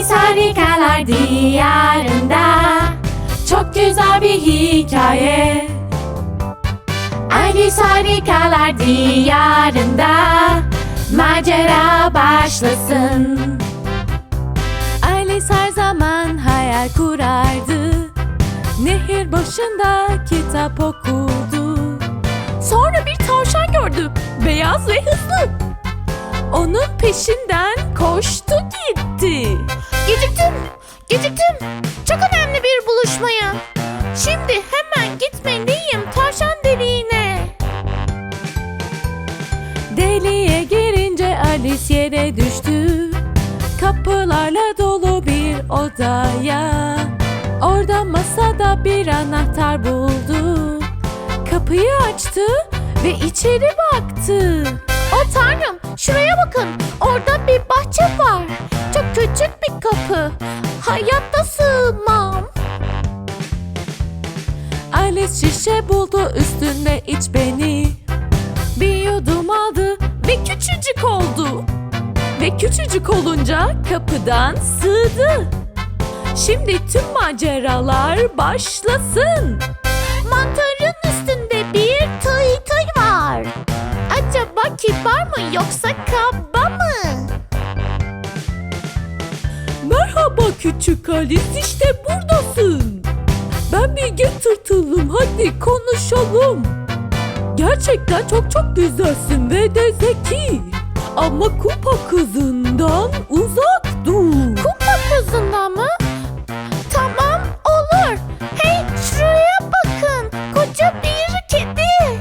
Harikalar diyarında. Çok güzel bir hikaye. Alice Harikalar diyarında. Macera başlasın. Alice her zaman hayal kurardı. Nehir başında kitap okurdu. Sonra bir tavşan gördü Beyaz ve hızlı. Onun peşinden koştu yere düştü Kapılarla dolu bir odaya Orada masada bir anahtar buldu Kapıyı açtı ve içeri baktı O tanrım, şuraya bakın. Orada bir bahçe var. Çok küçük bir kapı. Hayatta sığmam. Alice şişe buldu üstünde iç beni küçücük olunca kapıdan sığdı. Şimdi tüm maceralar başlasın. Mantarın üstünde bir tıy tıy var. Acaba kibar mı yoksa kaba mı? Merhaba küçük Alice işte buradasın. Ben Bilge Tırtılım hadi konuşalım. Gerçekten çok çok güzelsin ve de zeki Ama kupa kızından uzak dur Kupa kızından mı? Tamam olur. Hey şuraya bakın. Koca bir kedi.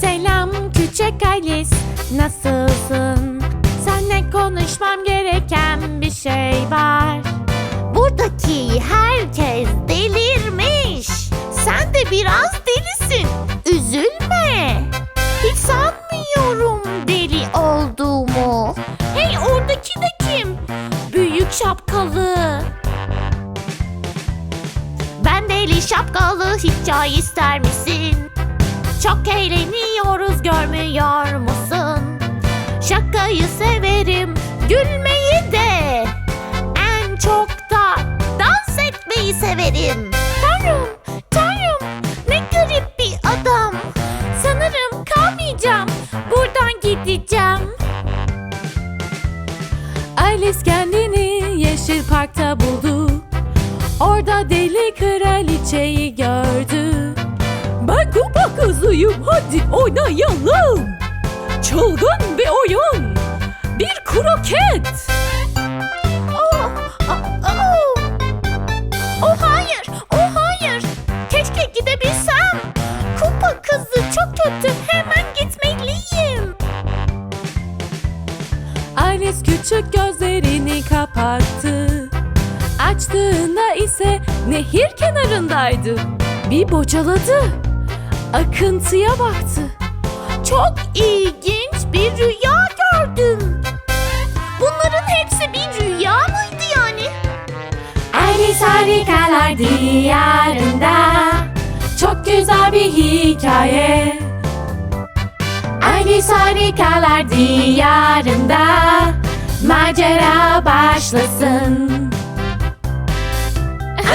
Selam küçük Alice Nasılsın? Seninle konuşmam gereken bir şey var Buradaki herkes delirmiş. Sen de biraz Ben deli şapkalı hiç çay ister misin? Çok eğleniyoruz görmüyor musun? Şakayı severim, gülmeyi de. En çok da dans etmeyi severim. Orada deli kraliçeyi gördü Ben kupa kızıyım hadi oynayalım Çılgın bir oyun Bir kroket Oh, oh, oh. Oh hayır, oh hayır. Keşke gidebilsem. Kupa kızı çok kötü, hemen gitmeliyim. Alice küçük gözlerini kapattı Açtığında ise nehir kenarındaydı. Bir bocaladı. Akıntıya baktı. Çok ilginç bir rüya gördüm. Bunların hepsi bir rüya mıydı yani? Alice Harikalar diyarında. Çok güzel bir hikaye. Alice Harikalar diyarında. Macera başlasın